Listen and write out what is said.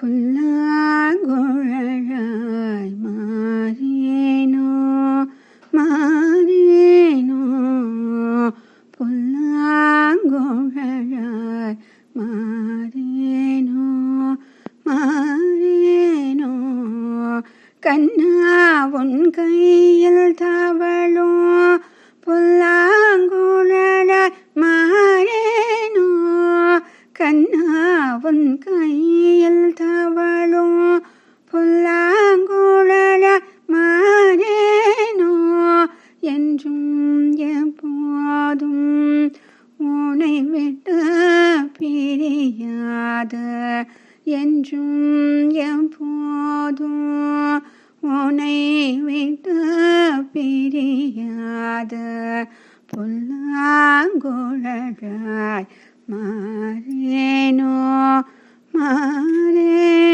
புல்லாங்குழலாய் மாறியேனோ? மாறியேனோ? புல்லாங்குழலாய் மாறியேனோ? மாறியேனோ? கண்ணா உன் கையில் தவழும் അവൻ കയ്യിൽ கையில் தவழும் புல்லாங்குழலாய் மாறேனோ என்றும் எப்போதும் உனை விட்டு பிரியாது. என்றும் எப்போதும் உனை விட்டு பிரியாது. புல்லாங்குழலாய் மாறேனோ Hare